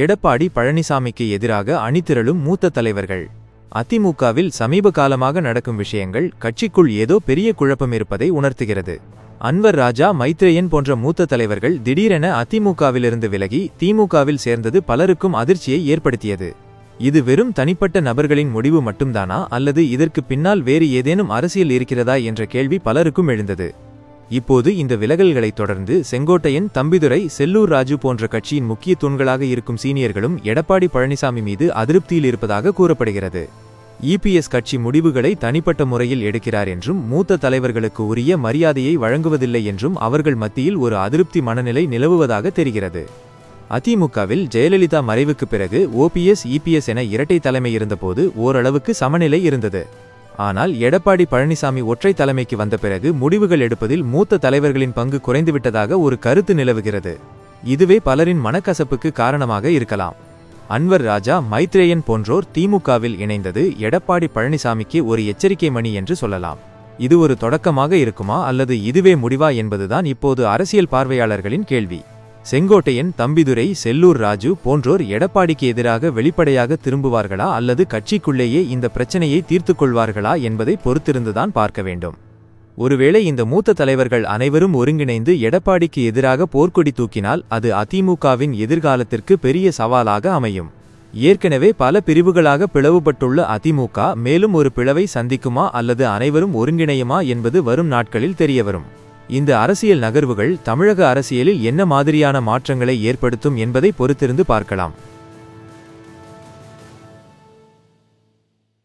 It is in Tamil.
எடப்பாடி பழனிசாமிக்கு எதிராக அணிதிரளும் மூத்த தலைவர்கள். அதிமுகவில் சமீப காலமாக நடக்கும் விஷயங்கள் கட்சிக்குள் ஏதோ பெரிய குழப்பம் இருப்பதை உணர்த்துகிறது. அன்வர் ராஜா மைத்ரேயன் போன்ற மூத்த தலைவர்கள் திடீரென அதிமுகவிலிருந்து விலகி திமுகவில் சேர்ந்தது பலருக்கும் அதிர்ச்சியை ஏற்படுத்தியது. இது வெறும் தனிப்பட்ட நபர்களின் முடிவு மட்டும்தானா அல்லது இதற்கு பின்னால் வேறு ஏதேனும் அரசியல் இருக்கிறதா என்ற கேள்வி பலருக்கும் எழுந்தது. இப்போது இந்த விலகல்களைத் தொடர்ந்து செங்கோட்டையன் தம்பிதுரை செல்லூர் ராஜு போன்ற கட்சியின் முக்கிய தூண்களாக இருக்கும் சீனியர்களும் எடப்பாடி பழனிசாமி மீது அதிருப்தியில் இருப்பதாக கூறப்படுகிறது. இபிஎஸ் கட்சி முடிவுகளை தனிப்பட்ட முறையில் எடுக்கிறார் என்றும் மூத்த தலைவர்களுக்கு உரிய மரியாதையை வழங்குவதில்லை என்றும் அவர்கள் மத்தியில் ஒரு அதிருப்தி மனநிலை நிலவுவதாக தெரிகிறது. அதிமுகவில் ஜெயலலிதா மறைவுக்கு பிறகு ஓபிஎஸ் இபிஎஸ் என இரட்டை தலைமை இருந்தபோது ஓரளவுக்கு சமநிலை இருந்தது. ஆனால் எடப்பாடி பழனிசாமி ஒற்றை தலைமைக்கு வந்த பிறகு முடிவுகள் எடுப்பதில் மூத்த தலைவர்களின் பங்கு குறைந்துவிட்டதாக ஒரு கருத்து நிலவுகிறது. இதுவே பலரின் மனக்கசப்புக்கு காரணமாக இருக்கலாம். அன்வர் ராஜா மைத்ரேயன் போன்றோர் திமுகவில் இணைந்தது எடப்பாடி பழனிசாமிக்கு ஒரு எச்சரிக்கை மணி என்று சொல்லலாம். இது ஒரு தொடக்கமாக இருக்குமா அல்லது இதுவே முடிவா என்பதுதான் இப்போது அரசியல் பார்வையாளர்களின் கேள்வி. செங்கோட்டையன் தம்பிதுரை செல்லூர் ராஜு போன்றோர் எடப்பாடிக்கு எதிராக வெளிப்படையாக திரும்புவார்களா அல்லது கட்சிக்குள்ளேயே இந்த பிரச்சனையை தீர்த்துக் கொள்வார்களா என்பதை பொறுத்திருந்துதான் பார்க்க வேண்டும். ஒருவேளை இந்த மூத்த தலைவர்கள் அனைவரும் ஒருங்கிணைந்து எடப்பாடிக்கு எதிராக போர்க்கொடி தூக்கினால் அது அதிமுகவின் எதிர்காலத்திற்கு பெரிய சவாலாக அமையும். ஏற்கனவே பல பிரிவுகளாக பிளவுபட்டுள்ள அதிமுக மேலும் ஒரு பிளவை சந்திக்குமா அல்லது அனைவரும் ஒருங்கிணையுமா என்பது வரும் நாட்களில் தெரியவரும். இந்த அரசியல் நகர்வுகள் தமிழக அரசியலில் என்ன மாதிரியான மாற்றங்களை ஏற்படுத்தும் என்பதை பொறுத்திருந்து பார்க்கலாம்.